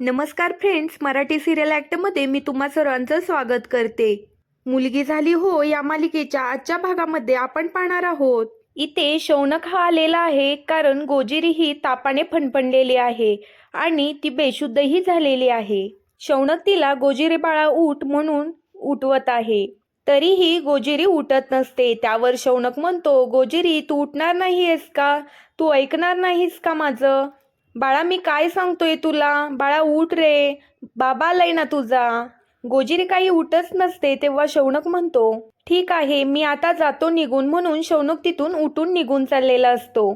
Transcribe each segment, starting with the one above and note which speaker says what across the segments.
Speaker 1: नमस्कार friends Marathi serial ॲक्टमध्ये मी तुम्हा सर्वांचं स्वागत करते. मुलगी झाली हो या मालिकेच्या आजच्या भागामध्ये आपण पाहणार आहोत. इथे शौनक हा आलेला आहे कारण गोजिरी ही तापाने फणफणलेली आहे आणि ती बेशुद्धही झालेली आहे. शौनक तिला गोजिरी बाळा उठ म्हणून उठवत आहे. तरीही गोजिरी उठत नसते. त्यावर शौनक म्हणतो गोजिरी तू उठणार नाहीयेस का? तू ऐकणार नाहीस का माझं? बाळा मी काय सांगतोय तुला? बाळा उठ रे. बाबा आलाय ना तुझा. गोजिरी काही उठच नसते तेव्हा शौनक म्हणतो ठीक आहे मी आता जातो निघून म्हणून शौनक तिथून उठून निघून चाललेला असतो.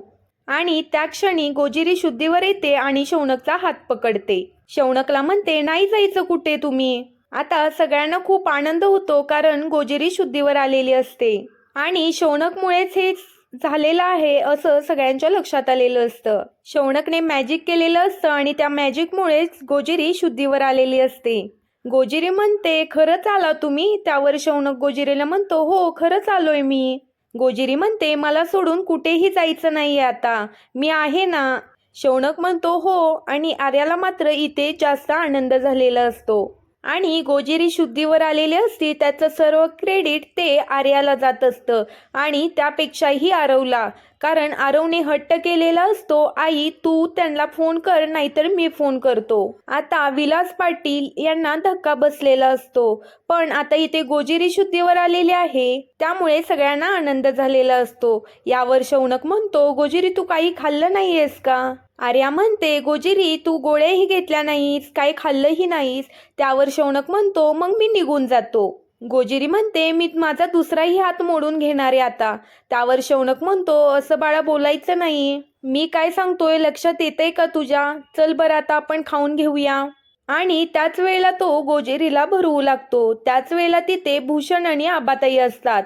Speaker 1: आणि त्या क्षणी गोजिरी शुद्धीवर येते आणि शौनकचा हात पकडते. शौनकला म्हणते नाही जायचं कुठे तुम्ही? आता सगळ्यांना खूप आनंद होतो कारण गोजिरी शुद्धीवर आलेली असते. आणि शौनकमुळेच हे झालेलं आहे असं सगळ्यांच्या लक्षात आलेलं असतं. शौनकने मॅजिक केलेलं असतं आणि त्या मॅजिकमुळेच गोजिरी शुद्धीवर आलेली असते. गोजिरी म्हणते खरंच आला तुम्ही. त्यावर शौनक गोजिरीला म्हणतो हो खरंच आलोय मी. गोजिरी म्हणते मला सोडून कुठेही जायचं नाही आता. मी आहे ना. शौनक म्हणतो हो. आणि आर्याला मात्र इथे जास्त आनंद झालेला असतो. आणि गोजिरी शुद्धीवर आलेली असती त्याचं सर्व क्रेडिट ते आर्याला जात असतं. आणि त्यापेक्षाही आरवला. कारण आरवने हट्ट केलेला असतो आई तू त्यांना फोन कर नाहीतर मी फोन करतो. आता विलास पाटील यांना धक्का बसलेला असतो. पण आता इथे गोजिरी शुद्धीवर आलेली आहे त्यामुळे सगळ्यांना आनंद झालेला असतो. यावर शौनक म्हणतो गोजिरी तू काही खाल्लं नाहीयेस का? आर्या म्हणते गोजिरी तू गोळ्याही घेतल्या नाहीस काही खाल्लंही नाहीस. त्यावर शौनक म्हणतो मग मी निघून जातो. गोजिरी म्हणते मी माझा दुसराही हात मोडून घेणार आहे आता. त्यावर शौनक म्हणतो असं बाळा बोलायचं नाही. मी काय सांगतोय लक्षात येतंय का तुझ्या? चल बरं आता आपण खाऊन घेऊया. आणि त्याच वेळेला तो गोजेरीला भरवू लागतो. त्याच वेळेला तिथे भूषण आणि आबाताई असतात.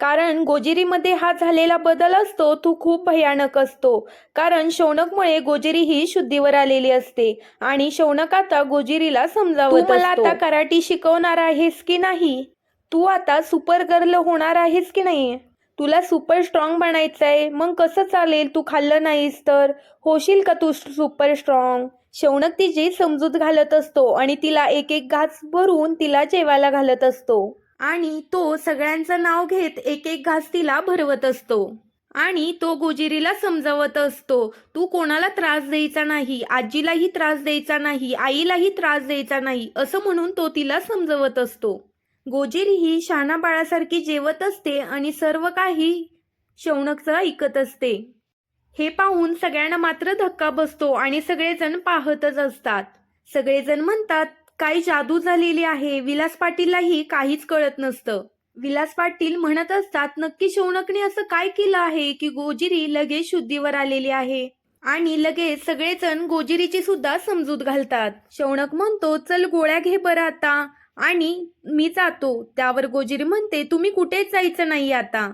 Speaker 1: कारण गोजिरीमध्ये हा झालेला बदल असतो तो खूप भयानक असतो. कारण शौनकमुळे गोजिरी ही शुद्धीवर आलेली असते आणि शौनक आता गोजिरीला समजावत मला आता कराटी शिकवणार आहेस की नाही? तू आता सुपर गर्ल होणार आहेस की नाही? तुला सुपर स्ट्रॉंग बनायचं आहे मग कसं चालेल? तू खाल्लं नाहीस तर? होशील का तू सुपर स्ट्रॉंग? शौनक तिची समजूत घालत असतो आणि तिला एक एक घास भरून तिला जेवायला घालत असतो. आणि तो सगळ्यांचं नाव घेत एक एक घास तिला भरवत असतो. आणि तो गोजिरीला समजावत असतो तू कोणाला त्रास द्यायचा नाही आजीलाही त्रास द्यायचा नाही आईलाही त्रास द्यायचा नाही असं म्हणून तो तिला समजवत असतो. गोजिरी ही शाना बाळासारखी जेवत असते आणि सर्व काही शौनकचं ऐकत असते. हे पाहून सगळ्यांना मात्र धक्का बसतो आणि सगळेजण पाहतच असतात. सगळेजण म्हणतात काही जादू झालेली आहे. विलास पाटीललाही काहीच कळत नसतं. विलास पाटील म्हणत असतात नक्की शौनकने असं काय केलं आहे की गोजिरी लगेच शुद्धीवर आलेली आहे? आणि लगेच सगळेजण गोजिरीची सुद्धा समजूत घालतात. शौनक म्हणतो चल गोळ्या घे बरं आता. आणि मी जातो. त्यावर गोजिरी म्हणते तुम्ही कुठेच जायचं नाही आता.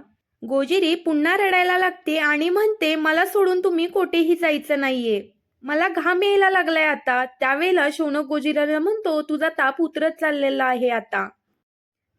Speaker 1: गोजिरी पुन्हा रडायला लागते आणि म्हणते मला सोडून तुम्ही कुठेही जायचं नाहीये. मला घाम यायला लागलाय आता. त्यावेळेला शौनक गोजिराला म्हणतो तुझा ताप उतरत चाललेला आहे आता.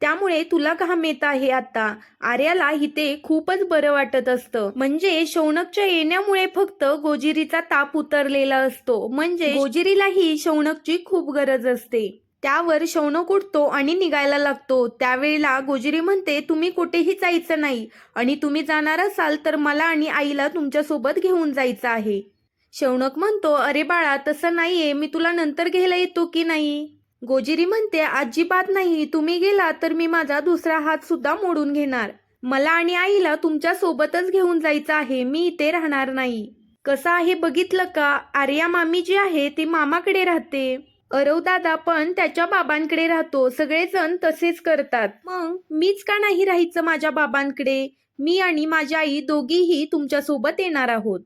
Speaker 1: त्यामुळे तुला घाम येत आहे आता. आर्याला इथे खूपच बरं वाटत असतं. म्हणजे शौनकच्या येण्यामुळे फक्त गोजिरीचा ताप उतरलेला असतो. म्हणजे गोजिरीलाही शौनकची खूप गरज असते. त्यावर शौनक उठतो आणि निघायला लागतो. त्यावेळेला गोजिरी म्हणते तुम्ही कुठेही जायचं नाही. आणि तुम्ही जाणार असाल तर मला आणि आईला तुमच्यासोबत घेऊन जायचं आहे. शौनक म्हणतो अरे बाळा तसं नाहीये. मी तुला नंतर घ्यायला येतो की नाही? गोजिरी म्हणते अजिबात नाही. तुम्ही गेला तर मी माझा दुसरा हात सुद्धा मोडून घेणार. मला आणि आईला तुमच्या सोबतच घेऊन जायचं आहे. मी इथे राहणार नाही. कसं आहे? बघितलं का? आर्या मामी जी आहे ती मामाकडे राहते. अरव दादा पण त्याच्या बाबांकडे राहतो. सगळेजण तसेच करतात. मग? मीच का नाही राहायचं माझ्या बाबांकडे? मी आणि माझी आई दोघीही तुमच्यासोबत येणार आहोत.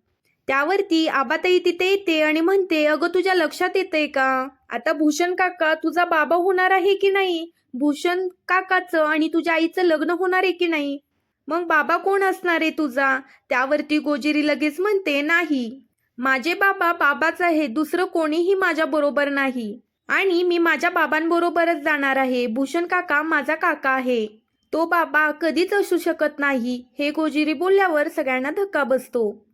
Speaker 1: त्यावरती आबाताई तिथे येते आणि म्हणते अगं तुझ्या लक्षात येतंय का? आता भूषण काका तुझा बाबा होणार आहे की नाही? भूषण काकाचं आणि तुझ्या आईचं लग्न होणार आहे की नाही? मग बाबा कोण असणार आहे तुझा? त्यावरती गोजिरी लगेच म्हणते नाही. माझे बाबा बाबाच आहे दुसरं कोणीही माझ्या बरोबर नाही. आणि मी माझ्या बाबांबरोबरच जाणार आहे. भूषण काका माझा काका आहे. तो बाबा कधीच असू शकत नाही. हे गोजिरी बोलल्यावर सगळ्यांना धक्का बसतो.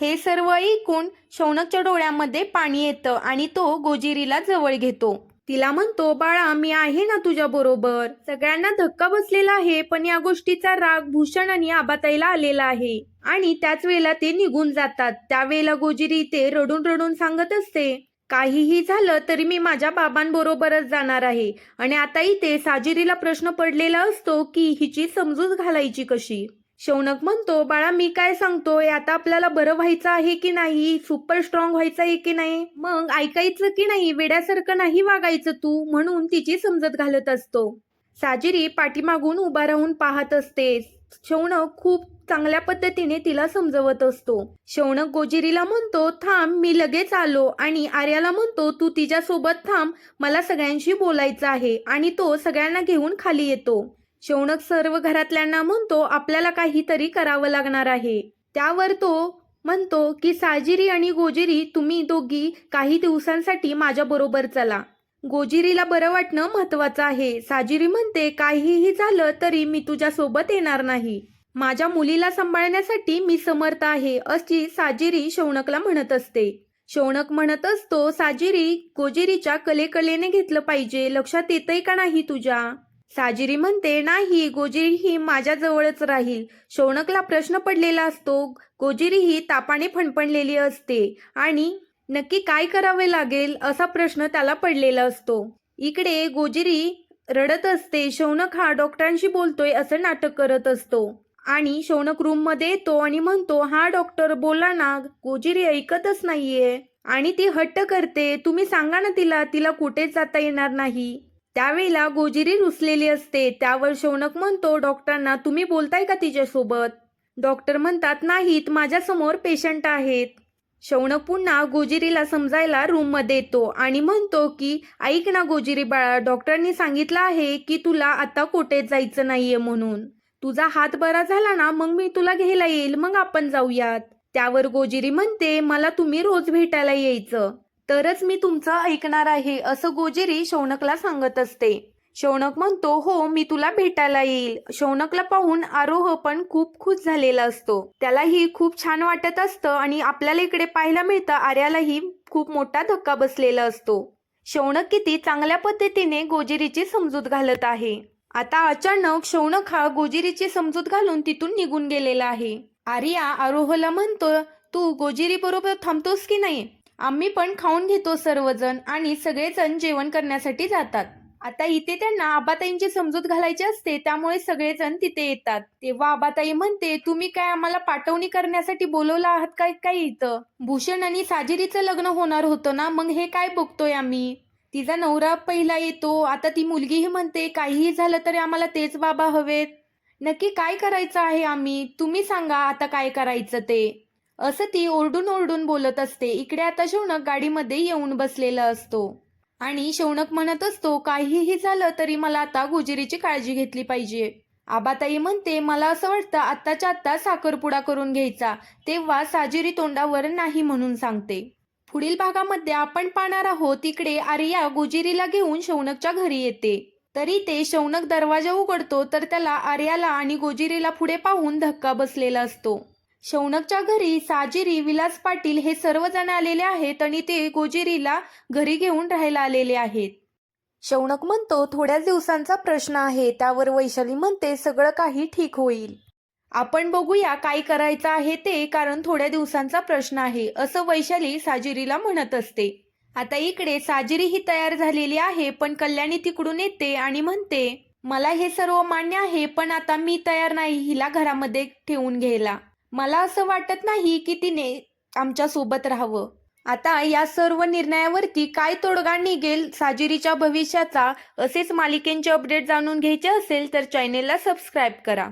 Speaker 1: हे सर्व ऐकून शौनकच्या डोळ्यामध्ये पाणी येतं आणि तो गोजिरीला जवळ घेतो. तिला म्हणतो बाळा मी आहे ना तुझ्या बरोबर. सगळ्यांना धक्का बसलेला आहे पण या गोष्टीचा राग भूषण आणि आबाताईला आलेला आहे. आणि त्याच वेळेला ते निघून जातात. त्यावेळेला गोजिरी ते रडून रडून सांगत असते काहीही झालं तरी मी माझ्या बाबांबरोबरच जाणार आहे. आणि आता इथे साजिरीला प्रश्न पडलेला असतो की हिची समजूत घालायची कशी? शौनक म्हणतो बाळा मी काय सांगतोय आता आपल्याला बरं व्हायचं आहे की नाही? सुपर स्ट्रॉंग व्हायचं आहे की नाही? मग ऐकायचं की नाही? वेड्यासारखं नाही वागायचं तू? म्हणून तिची समजत घालत असतो. साजिरी पाठीमागून उभा राहून पाहत असते. शौनक खूप चांगल्या पद्धतीने तिला समजवत असतो. शौनक गोजिरीला म्हणतो थांब मी लगेच आलो. आणि आर्याला म्हणतो तू तिच्यासोबत थांब मला सगळ्यांशी बोलायचं आहे. आणि तो सगळ्यांना घेऊन खाली येतो. शौनक सर्व घरातल्यांना म्हणतो आपल्याला काहीतरी करावं लागणार आहे. त्यावर तो म्हणतो की साजिरी आणि गोजिरी तुम्ही दोघी काही दिवसांसाठी माझ्या बरोबर चला. गोजिरीला बरं वाटणं महत्वाचं आहे. साजिरी म्हणते काहीही झालं तरी मी तुझ्या सोबत येणार नाही. माझ्या मुलीला सांभाळण्यासाठी मी समर्थ आहे अशी साजिरी शौनकला म्हणत असते. शौनक म्हणत असतो साजिरी गोजिरीच्या कलेकलेने घेतलं पाहिजे. लक्षात येतंय का नाही तुझ्या? साजिरी म्हणते नाही गोजिरी ही माझ्या जवळच राहील. शौनकला प्रश्न पडलेला असतो. गोजिरी ही तापाने फणफणलेली असते. आणि नक्की काय करावे लागेल असा प्रश्न त्याला पडलेला असतो. इकडे गोजिरी रडत असते. शौनक हा डॉक्टरांशी बोलतोय असं नाटक करत असतो. आणि शौनक रूममध्ये येतो आणि म्हणतो हा डॉक्टर बोला ना. गोजिरी ऐकतच नाहीये. आणि ती हट्ट करते तुम्ही सांगा ना तिला. तिला कुठेच जाता येणार नाही? त्यावेळेला गोजिरी रुसलेली असते. त्यावर शौनक म्हणतो डॉक्टरांना तुम्ही बोलताय का तिच्यासोबत? डॉक्टर म्हणतात नाहीत माझ्यासमोर पेशंट आहेत. शौनक पुन्हा गोजिरीला समजायला रूममध्ये येतो आणि म्हणतो की ऐक ना गोजिरी बाळा डॉक्टरांनी सांगितलं आहे की तुला आता कोठेच जायचं नाहीये म्हणून. तुझा हात बरा झाला ना मग मी तुला घ्यायला येईल मग आपण जाऊयात. त्यावर गोजिरी म्हणते मला तुम्ही रोज भेटायला यायचं. तरच मी तुमचं ऐकणार आहे असं गोजिरी शौनकला सांगत असते. शौनक म्हणतो हो मी तुला भेटायला येईल. शौनकला पाहून आरोह पण खूप खुश झालेला असतो. त्यालाही खूप छान वाटत असतं आणि आपल्याला इकडे पाहायला मिळतं आर्यालाही खूप मोठा धक्का बसलेला असतो. शौनक किती चांगल्या पद्धतीने गोजेरीची समजूत घालत आहे. आता अचानक शौनक हा गोजिरीची समजूत घालून तिथून निघून गेलेला आहे. आर्या आरोहला म्हणतो तू गोजिरी बरोबर थांबतोस की नाही? आम्ही पण खाऊन घेतो सर्वजण आणि सगळेजण जेवण करण्यासाठी जातात. आता इथे त्यांना आबाताईंची समजूत घालायची असते त्यामुळे सगळेजण तिथे येतात. तेव्हा आबाताई म्हणते तुम्ही काय आम्हाला पाठवणी करण्यासाठी बोलवलं आहात काय काय इथं? भूषण आणि साजिरीचं लग्न होणार होतं ना मग हे काय बघतोय आम्ही? तिचा नवरा पहिला येतो आता ती मुलगीही म्हणते काहीही झालं तरी आम्हाला तेच बाबा हवेत. नक्की काय करायचं आहे आम्ही? तुम्ही सांगा आता काय करायचं ते. असं ती ओरडून ओरडून बोलत असते. इकडे आता शौनक गाडीमध्ये येऊन बसलेला असतो. आणि शौनक म्हणत असतो काहीही झालं तरी मला आता गुजिरीची काळजी घेतली पाहिजे. आबाताई म्हणते मला असं वाटतं आत्ताच्या आत्ता साखरपुडा करून घ्यायचा. तेव्हा साजिरी तोंडावर नाही म्हणून सांगते. पुढील भागामध्ये आपण पाहणार आहोत इकडे आर्या गुजिरीला घेऊन शौनकच्या घरी येते. तरी ते शौनक दरवाजा उघडतो तर त्याला आर्याला आणि गोजिरीला पुढे पाहून धक्का बसलेला असतो. शौनकच्या घरी साजिरी विलास पाटील हे सर्वजण आलेले आहेत आणि ते गोजिरीला घरी घेऊन राहायला आलेले आहेत. शौनक म्हणतो थोड्याच दिवसांचा प्रश्न आहे. त्यावर वैशाली म्हणते सगळं काही ठीक होईल. आपण बघूया काय करायचं आहे ते कारण थोड्या दिवसांचा प्रश्न आहे असं वैशाली साजिरीला म्हणत असते. आता इकडे साजिरी ही तयार झालेली आहे पण कल्याणी तिकडून येते आणि म्हणते मला हे सर्व मान्य आहे पण आता मी तयार नाही हिला घरामध्ये ठेवून घ्यायला. मला असं वाटत नाही की तिने आमच्यासोबत राहावं. आता या सर्व निर्णयावरती काय तोडगा निघेल साजिरीच्या भविष्याचा असेच मालिकेंचे अपडेट जाणून घ्यायचे असेल तर चॅनेलला सबस्क्राईब करा.